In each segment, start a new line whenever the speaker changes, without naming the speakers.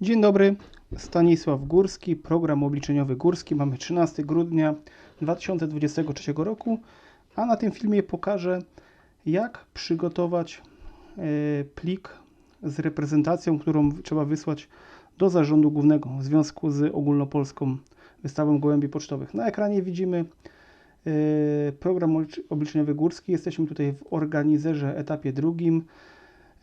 Dzień dobry, Stanisław Górski, program obliczeniowy Górski. Mamy 13 grudnia 2023 roku, a na tym filmie pokażę, jak przygotować e, plik z reprezentacją, którą trzeba wysłać do zarządu głównego w związku z ogólnopolską wystawą gołębi pocztowych. Na ekranie widzimy e, program oblicz- obliczeniowy Górski. Jesteśmy tutaj w organizerze etapie drugim.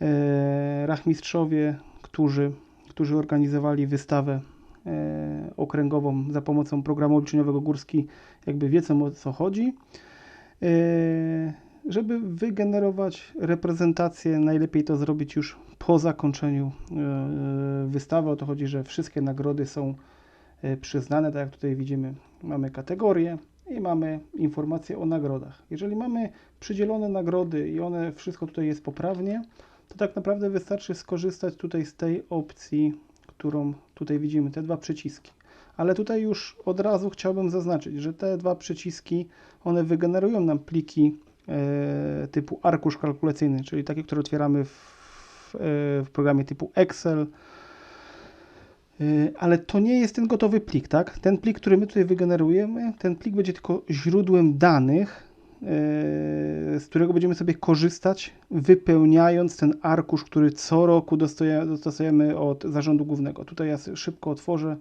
E, Rachmistrzowie, którzy którzy organizowali wystawę e, okręgową za pomocą programu obliczeniowego Górski, jakby wiedzą o co chodzi. E, żeby wygenerować reprezentację, najlepiej to zrobić już po zakończeniu e, wystawy. O to chodzi, że wszystkie nagrody są przyznane. Tak jak tutaj widzimy, mamy kategorie i mamy informacje o nagrodach. Jeżeli mamy przydzielone nagrody i one wszystko tutaj jest poprawnie, to tak naprawdę wystarczy skorzystać tutaj z tej opcji, którą tutaj widzimy, te dwa przyciski. Ale tutaj już od razu chciałbym zaznaczyć, że te dwa przyciski, one wygenerują nam pliki e, typu arkusz kalkulacyjny, czyli takie, które otwieramy w, w, e, w programie typu Excel, E, ale to nie jest ten gotowy plik, tak? Ten plik, który my tutaj wygenerujemy, ten plik będzie tylko źródłem danych, z którego będziemy sobie korzystać, wypełniając ten arkusz, który co roku dostaje- dostajemy od zarządu głównego. Tutaj ja szybko otworzę.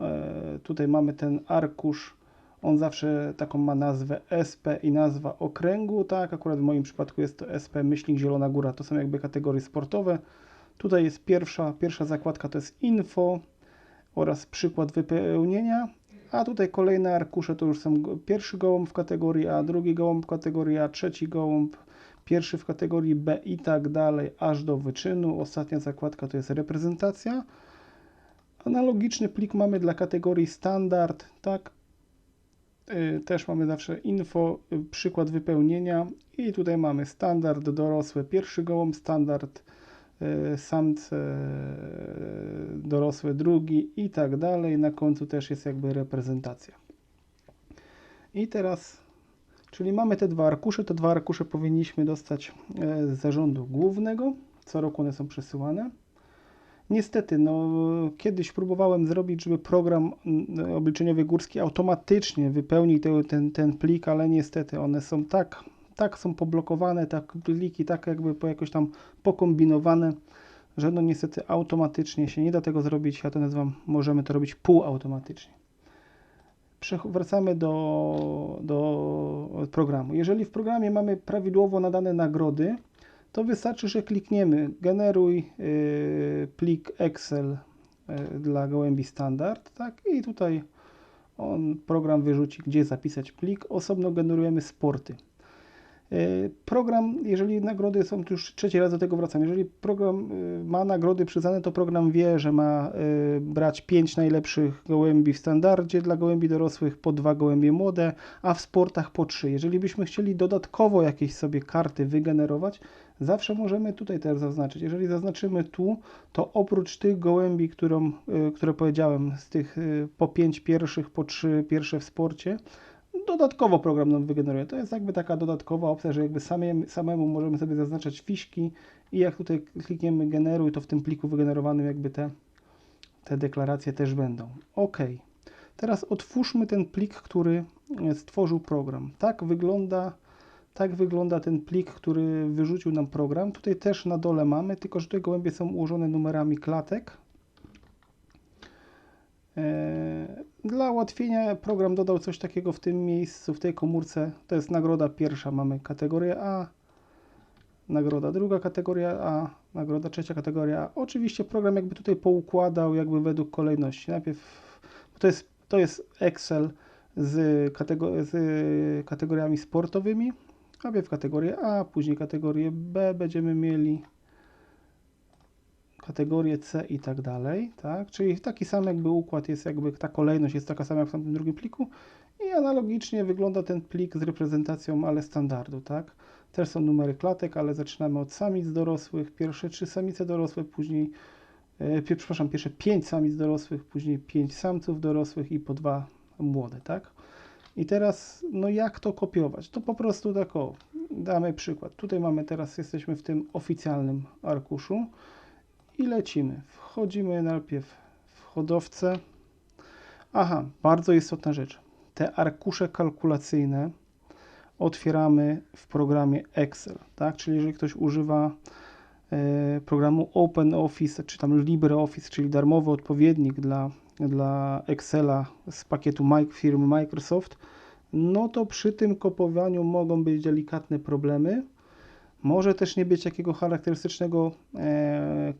E, Tutaj mamy ten arkusz. On zawsze taką ma nazwę SP i nazwa okręgu, tak? Akurat w moim przypadku jest to SP Myślnik Zielona Góra. To są jakby kategorie sportowe. Tutaj jest pierwsza, pierwsza zakładka, to jest info oraz przykład wypełnienia. A tutaj kolejne arkusze to już są pierwszy gołąb w kategorii A, drugi gołąb w kategorii A, trzeci gołąb, pierwszy w kategorii B i tak dalej, aż do wyczynu. Ostatnia zakładka to jest reprezentacja. Analogiczny plik mamy dla kategorii standard, tak? Y, Też mamy zawsze info, y, przykład wypełnienia i tutaj mamy standard dorosłe, pierwszy gołąb, standard y, samce y, dorosłe drugi i tak dalej. Na końcu też jest jakby reprezentacja. I teraz, czyli mamy te dwa arkusze, te dwa arkusze powinniśmy dostać e, z zarządu głównego. Co roku one są przesyłane. Niestety, no, kiedyś próbowałem zrobić, żeby program mm, obliczeniowy górski automatycznie wypełnił te, ten, ten plik, ale niestety one są tak, tak są poblokowane, tak pliki, tak jakby po jakoś tam pokombinowane, że no niestety automatycznie się nie da tego zrobić. Ja to nazywam, możemy to robić półautomatycznie. Wracamy do, do programu. Jeżeli w programie mamy prawidłowo nadane nagrody, to wystarczy, że klikniemy generuj y, plik Excel y, dla gołębi standard, tak? I tutaj on, program wyrzuci, gdzie zapisać plik. Osobno generujemy sporty. Y, Program, jeżeli nagrody są, tu już trzeci raz do tego wracam, jeżeli program y, ma nagrody przyznane, to program wie, że ma y, brać 5 najlepszych gołębi w standardzie dla gołębi dorosłych, po dwa gołębie młode, a w sportach po 3. Jeżeli byśmy chcieli dodatkowo jakieś sobie karty wygenerować, zawsze możemy tutaj też zaznaczyć. Jeżeli zaznaczymy tu, to oprócz tych gołębi, którą, które powiedziałem, z tych po 5 pierwszych, po 3 pierwsze w sporcie, dodatkowo program nam wygeneruje. To jest jakby taka dodatkowa opcja, że jakby samemu, samemu możemy sobie zaznaczać fiszki i jak tutaj klikniemy generuj, to w tym pliku wygenerowanym jakby te, te deklaracje też będą. OK. Teraz otwórzmy ten plik, który stworzył program. Tak wygląda, tak wygląda ten plik, który wyrzucił nam program. Tutaj też na dole mamy, tylko że te gołębie są ułożone numerami klatek. E, Dla ułatwienia program dodał coś takiego w tym miejscu, w tej komórce. To jest nagroda pierwsza, mamy kategorię A, nagroda druga kategoria A, nagroda trzecia kategoria A. Oczywiście program jakby tutaj poukładał jakby według kolejności. Najpierw to jest, to jest Excel z, katego- z kategoriami sportowymi. Najpierw kategorię A, później kategorię B będziemy mieli kategorię C i tak dalej, tak? Czyli taki sam jakby układ jest jakby ta kolejność jest taka sama jak w tamtym drugim pliku i analogicznie wygląda ten plik z reprezentacją, ale standardu, tak? Też są numery klatek, ale zaczynamy od samic dorosłych, pierwsze trzy samice dorosłe, później e, przepraszam, pierwsze pięć samic dorosłych, później pięć samców dorosłych i po dwa młode, tak? I teraz, no jak to kopiować? To po prostu tak o, damy przykład. Tutaj mamy teraz, jesteśmy w tym oficjalnym arkuszu i lecimy. Wchodzimy najpierw w hodowcę. Aha, bardzo istotna rzecz. Te arkusze kalkulacyjne otwieramy w programie Excel, tak? Czyli jeżeli ktoś używa e, programu OpenOffice czy tam LibreOffice, czyli darmowy odpowiednik dla, dla Excela z pakietu firmy Microsoft, no to przy tym kopowaniu mogą być delikatne problemy. Może też nie być takiego charakterystycznego e, e,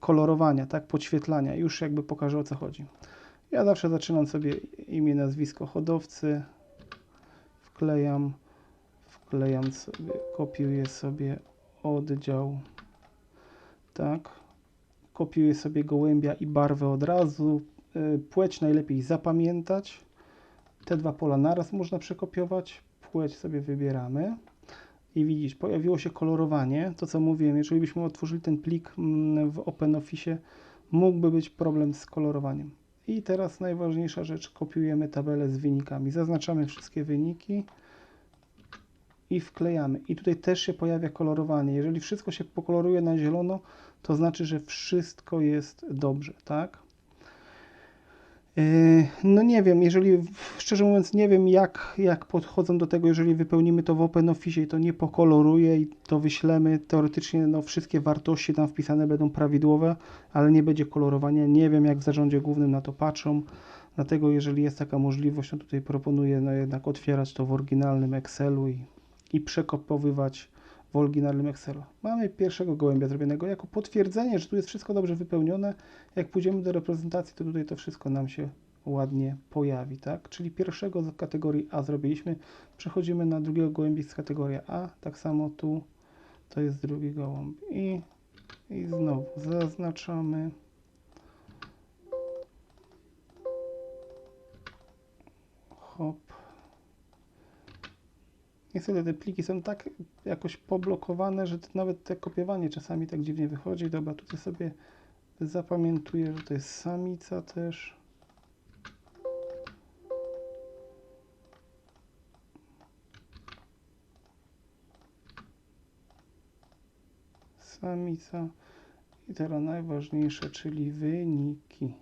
kolorowania, tak, podświetlania. Już jakby pokażę o co chodzi. Ja zawsze zaczynam sobie imię, nazwisko hodowcy, wklejam, wklejam sobie, kopiuję sobie oddział, tak, kopiuję sobie gołębia i barwę od razu, E, płeć najlepiej zapamiętać, te dwa pola naraz można przekopiować, płeć sobie wybieramy i widzisz, pojawiło się kolorowanie, to co mówiłem, jeżeli byśmy otworzyli ten plik mm, w OpenOffice, mógłby być problem z kolorowaniem. I teraz najważniejsza rzecz, kopiujemy tabelę z wynikami, zaznaczamy wszystkie wyniki i wklejamy. I tutaj też się pojawia kolorowanie. Jeżeli wszystko się pokoloruje na zielono, to znaczy, że wszystko jest dobrze, tak? Yy, No nie wiem, jeżeli szczerze mówiąc nie wiem jak, jak podchodzą do tego, jeżeli wypełnimy to w OpenOffice i to nie pokoloruje i to wyślemy, teoretycznie no wszystkie wartości tam wpisane będą prawidłowe, ale nie będzie kolorowania. Nie wiem jak w zarządzie głównym na to patrzą, dlatego jeżeli jest taka możliwość, no tutaj proponuję no jednak otwierać to w oryginalnym Excelu i, i przekopowywać w oryginalnym Excelu. Mamy pierwszego gołębia zrobionego jako potwierdzenie, że tu jest wszystko dobrze wypełnione. Jak pójdziemy do reprezentacji, to tutaj to wszystko nam się ładnie pojawi, tak? Czyli pierwszego z kategorii A zrobiliśmy, przechodzimy na drugiego gołębia z kategorii A, tak samo tu to jest drugi gołąb i, i znowu zaznaczamy hop Niestety te pliki są tak jakoś poblokowane, że nawet te kopiowanie czasami tak dziwnie wychodzi. Dobra, tutaj sobie zapamiętuję, że to jest samica też. Samica. I teraz najważniejsze, czyli wyniki.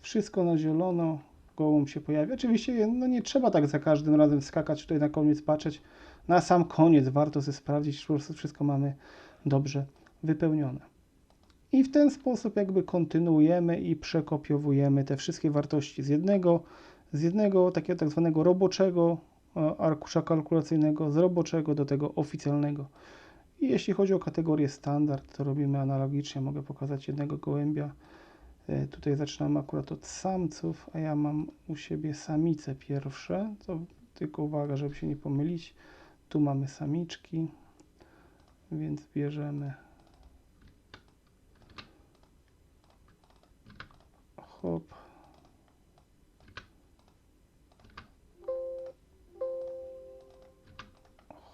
Wszystko na zielono, gołąb się pojawi. Oczywiście no nie trzeba tak za każdym razem skakać tutaj na koniec, patrzeć. Na sam koniec warto sobie sprawdzić, czy po prostu wszystko mamy dobrze wypełnione. I w ten sposób jakby kontynuujemy i przekopiowujemy te wszystkie wartości z jednego, z jednego takiego tak zwanego roboczego e, arkusza kalkulacyjnego, z roboczego do tego oficjalnego. I jeśli chodzi o kategorię standard, to robimy analogicznie. Mogę pokazać jednego gołębia. E, Tutaj zaczynamy akurat od samców, a ja mam u siebie samice pierwsze. To tylko uwaga, żeby się nie pomylić. Tu mamy samiczki, więc bierzemy hop.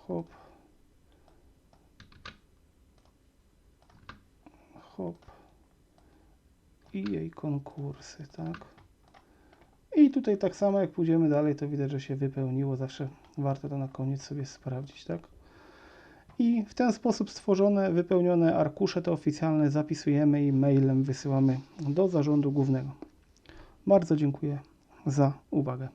Hop. Hop i jej konkursy, tak? I tutaj tak samo jak pójdziemy dalej, to widać, że się wypełniło. Zawsze warto to na koniec sobie sprawdzić, tak? I w ten sposób stworzone, wypełnione arkusze te oficjalne zapisujemy i mailem wysyłamy do zarządu głównego. Bardzo dziękuję za uwagę.